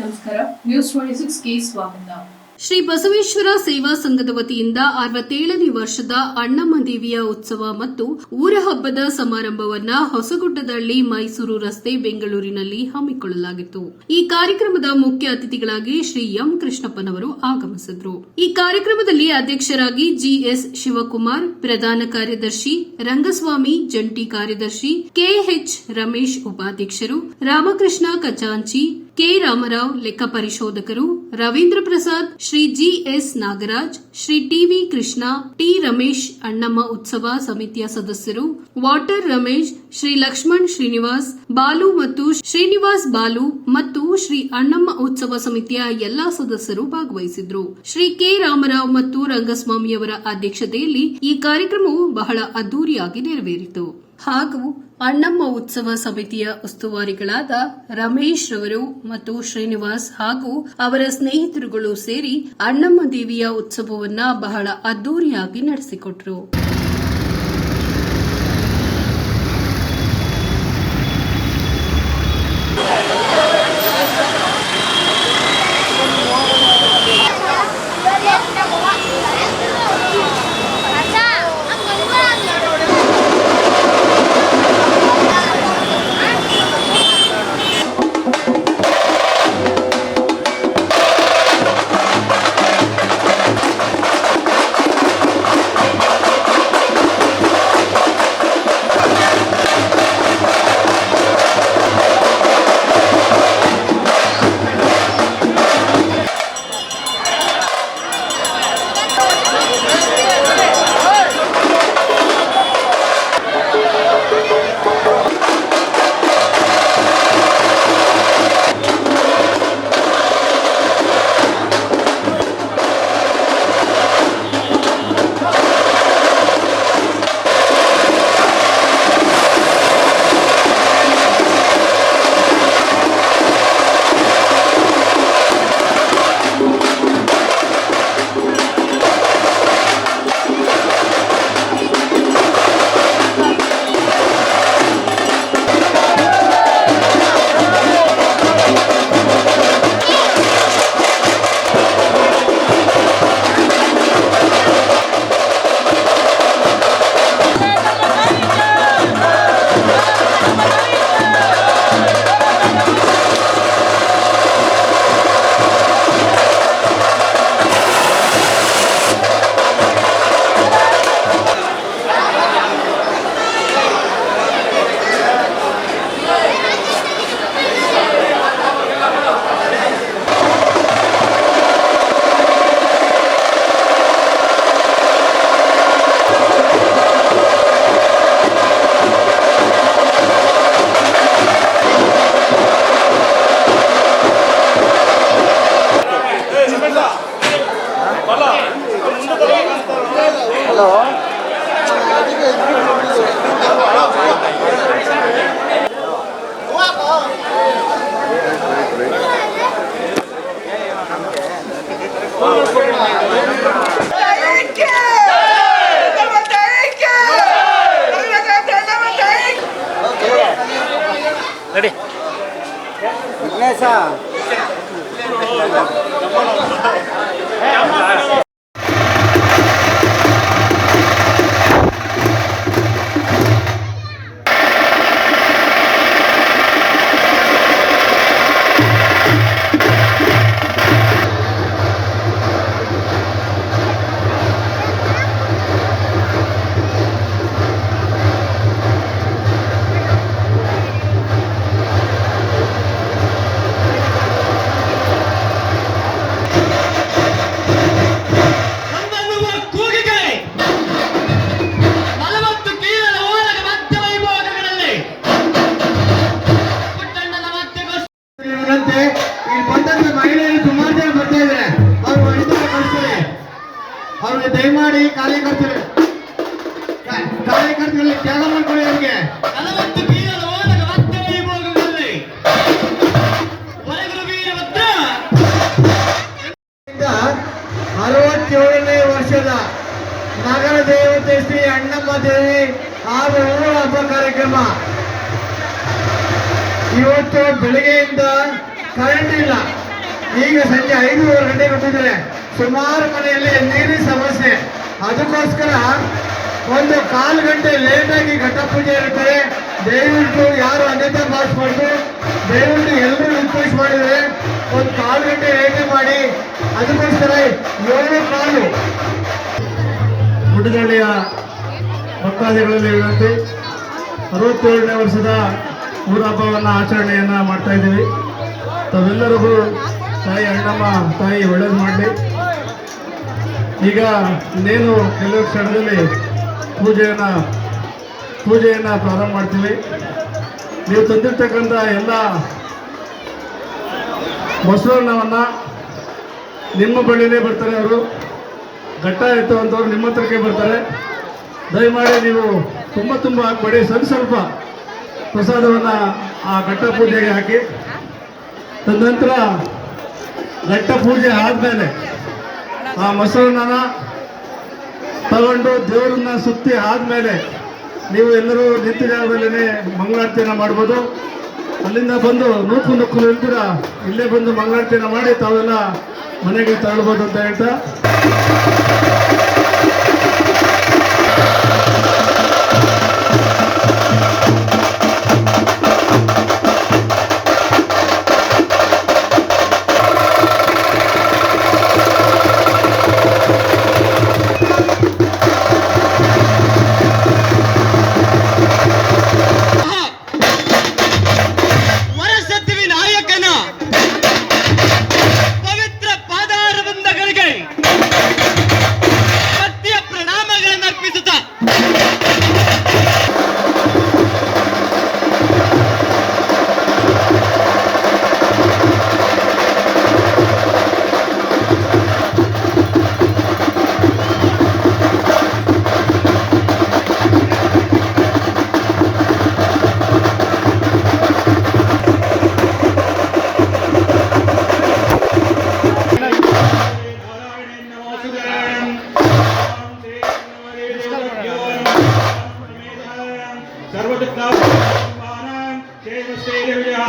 ನಮಸ್ಕಾರ. News twenty ಸಿಕ್ಸ್ಗೆ ಸ್ವಾಗತ. ಶ್ರೀ ಬಸವೇಶ್ವರ ಸೇವಾ ಸಂಘದ ವತಿಯಿಂದ ಅರವತ್ತೇಳನೇ ವರ್ಷದ ಅಣ್ಣಮ್ಮ ದೇವಿಯ ಉತ್ಸವ ಮತ್ತು ಊರ ಹಬ್ಬದ ಸಮಾರಂಭವನ್ನ ಹೊಸಗುಡ್ಡದಳ್ಳಿ ಮೈಸೂರು ರಸ್ತೆ ಬೆಂಗಳೂರಿನಲ್ಲಿ ಹಮ್ಮಿಕೊಳ್ಳಲಾಗಿತ್ತು. ಈ ಕಾರ್ಯಕ್ರಮದ ಮುಖ್ಯ ಅತಿಥಿಗಳಾಗಿ ಶ್ರೀ ಎಂ ಕೃಷ್ಣಪ್ಪನವರು ಆಗಮಿಸಿದ್ರು. ಈ ಕಾರ್ಯಕ್ರಮದಲ್ಲಿ ಅಧ್ಯಕ್ಷರಾಗಿ ಜಿಎಸ್ ಶಿವಕುಮಾರ್, ಪ್ರಧಾನ ಕಾರ್ಯದರ್ಶಿ ರಂಗಸ್ವಾಮಿ, ಜಂಟಿ ಕಾರ್ಯದರ್ಶಿ ಕೆಎಚ್ ರಮೇಶ್ ಉಪಾಧ್ಯಕ್ಷರು, ರಾಮಕೃಷ್ಣ ಕಚಾಂಚಿ ಕೆ ರಾಮರಾವ್, ಲೆಕ್ಕ ಪರಿಶೋಧಕರು Ravindra Prasad, Shri GS Nagaraj, Shri TV Krishna, T Ramesh Annamma ಉತ್ಸವ ಸಮಿತಿಯ ಸದಸ್ಯರು, ವಾಟರ್ ರಮೇಶ್, ಶ್ರೀ ಲಕ್ಷ್ಮಣ್ ಶ್ರೀನಿವಾಸ್, ಬಾಲು ಮತ್ತು ಶ್ರೀನಿವಾಸ್ ಬಾಲು ಮತ್ತು ಶ್ರೀ ಅಣ್ಣಮ್ಮ ಉತ್ಸವ ಸಮಿತಿಯ ಎಲ್ಲಾ ಸದಸ್ಯರು ಭಾಗವಹಿಸಿದ್ರು. ಶ್ರೀ ಕೆ ರಾಮರಾವ್ ಮತ್ತು ರಂಗಸ್ವಾಮಿಯವರ ಅಧ್ಯಕ್ಷತೆಯಲ್ಲಿ ಈ ಕಾರ್ಯಕ್ರಮವು ಬಹಳ ಅದ್ದೂರಿಯಾಗಿ ನೆರವೇರಿತು. ಹಾಗೂ ಅಣ್ಣಮ್ಮ ಉತ್ಸವ ಸಮಿತಿಯ ಉಸ್ತುವಾರಿಗಳಾದ ರಮೇಶ್ ರವರು ಮತ್ತು ಶ್ರೀನಿವಾಸ್ ಹಾಗೂ ಅವರ ಸ್ನೇಹಿತರುಗಳು ಸೇರಿ ಅಣ್ಣಮ್ಮ ದೇವಿಯ ಉತ್ಸವವನ್ನ ಬಹಳ ಅದ್ದೂರಿಯಾಗಿ ನಡೆಸಿಕೊಟ್ರು. Obrigado. ಅವ್ರಿಗೆ ದಯಮಾಡಿ ಕಾರ್ಯಕರ್ತರು. ಕಾರ್ಯಕರ್ತರಲ್ಲಿ ತ್ಯಾಗ ಮಾಡ್ಕೊಳ್ಳಿ ಅವ್ರಿಗೆ. ನಲವತ್ತು ಕೀಲದ ಓಲಗ ಮಧ್ಯ ವೈಭೋಗಗಳಲ್ಲಿ ಒಳಗುರು ವೀರಭದ್ರ ಅರವತ್ತೇಳನೇ ವರ್ಷದ ನಗರ ದೇವತೆ ಶ್ರೀ ಅಣ್ಣಮ್ಮ ದೇವಿ ಹಾಗೂ ಊರ ಹಬ್ಬ ಕಾರ್ಯಕ್ರಮ. ಇವತ್ತು ಬೆಳಿಗ್ಗೆಯಿಂದ ಕರೆಂಟ್ ಇಲ್ಲ. ಈಗ ಸಂಜೆ ಐದೂವರೆ ಗಂಟೆ ಕೊಟ್ಟಿದ್ದಾರೆ. ಸುಮಾರು ಮನೆಯಲ್ಲಿ ನೀರಿನ ಸಮಸ್ಯೆ. ಅದಕ್ಕೋಸ್ಕರ ಒಂದು ಕಾಲು ಗಂಟೆ ಲೇಟಾಗಿ ಘಟ ಪೂಜೆ ಇರುತ್ತದೆ ದಯವಿಟ್ಟು ಯಾರು ಅನ್ಯತೆ ಮಾಡಿಸ್ಬಾರ್ದು. ದಯವಿಟ್ಟು ಎಲ್ಲರೂ ರಿಕ್ವೆಸ್ಟ್ ಮಾಡಿದರೆ ಒಂದು ಕಾಲು ಗಂಟೆ ಲೇಟೇ ಮಾಡಿ. ಅದಕ್ಕೋಸ್ಕರ ಏಳು ಕಾಲು. ಗುಡ್ಡದಳ್ಳಿಯ ಭಕ್ತಾದಿಗಳಲ್ಲಿ ಇರುವಂತೆ ಅರವತ್ತೇಳನೇ ವರ್ಷದ ಊರ ಹಬ್ಬವನ್ನು ಆಚರಣೆಯನ್ನು ಮಾಡ್ತಾ ಇದ್ದೀವಿ. ತಾವೆಲ್ಲರಿಗೂ ತಾಯಿ ಅಣ್ಣಮ್ಮ, ತಾಯಿ ಒಳ್ಳೇದು ಮಾಡಲಿ. ಈಗ ಇನ್ನೇನು ಕೆಲವು ಕ್ಷಣದಲ್ಲಿ ಪೂಜೆಯನ್ನು ಪೂಜೆಯನ್ನು ಪ್ರಾರಂಭ ಮಾಡ್ತೀವಿ. ನೀವು ತಂದಿರ್ತಕ್ಕಂಥ ಎಲ್ಲ ಮೊಸರನ್ನವನ್ನು ನಿಮ್ಮ ಬಳಿನೇ ಬರ್ತಾರೆ ಅವರು. ಘಟ್ಟ ಎತ್ತುವಂಥವ್ರು ನಿಮ್ಮ ಹತ್ರಕ್ಕೆ ಬರ್ತಾರೆ. ದಯಮಾಡಿ ನೀವು ತುಂಬ ತುಂಬ ಹಾಕ್ಬೇಡಿ ಸ್ವಲ್ಪ ಸ್ವಲ್ಪ ಪ್ರಸಾದವನ್ನು ಆ ಘಟ್ಟ ಪೂಜೆಗೆ ಹಾಕಿ. ತದನಂತರ ಘಟ್ಟ ಪೂಜೆ ಆದಮೇಲೆ ಆ ಮೊಸರನ್ನ ತಗೊಂಡು ದೇವರನ್ನ ಸುತ್ತಿ ಆದಮೇಲೆ ನೀವು ಎಲ್ಲರೂ ನಿಂತ ಜಾಗದಲ್ಲೇ ಮಂಗಳಾರತಿಯನ್ನು ಮಾಡ್ಬೋದು. ಅಲ್ಲಿಂದ ಬಂದು ನೂಕು ನುಕ್ಕು ನಿಲ್ತೀರ ಇಲ್ಲೇ ಬಂದು ಮಂಗಳಾರತಿಯನ್ನು ಮಾಡಿ ತಾವೆಲ್ಲ ಮನೆಗೆ ತಗೊಳ್ಬೋದು ಅಂತ ಹೇಳ್ತಾ. ದಯವಿಟ್ಟು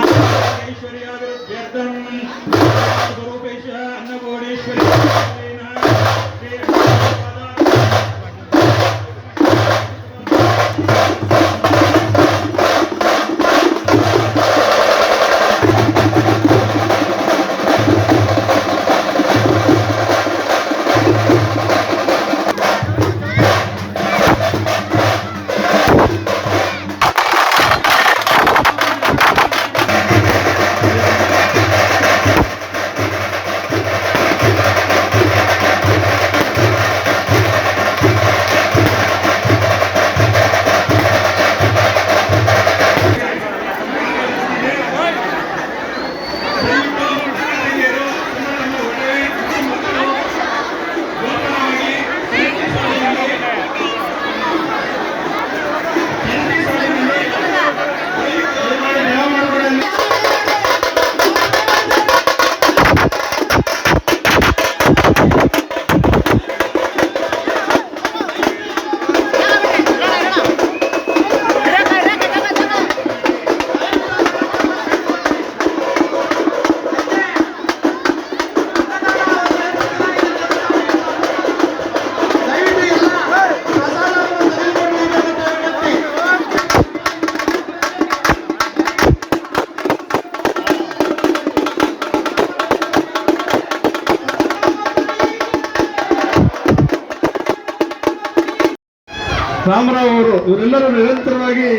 ರಾಮರಾವ್ ಅವರು ಇವರೆಲ್ಲರೂ ನಿರಂತರವಾಗಿ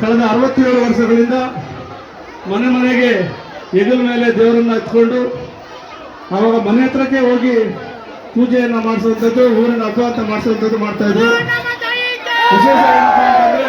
ಕಳೆದ ಅರವತ್ತೇಳು ವರ್ಷಗಳಿಂದ ಮನೆ ಮನೆಗೆ ಎದುರು ಮೇಲೆ ದೇವರನ್ನ ಹಚ್ಕೊಂಡು ಅವಾಗ ಮನೆ ಹತ್ರಕ್ಕೆ ಹೋಗಿ ಪೂಜೆಯನ್ನ ಮಾಡಿಸುವಂಥದ್ದು, ಊರಿನ ಅಪವಾತ ಮಾಡಿಸುವಂಥದ್ದು ಮಾಡ್ತಾ ಇದ್ರು. ವಿಶೇಷ ಏನಪ್ಪ ಅಂತಂದ್ರೆ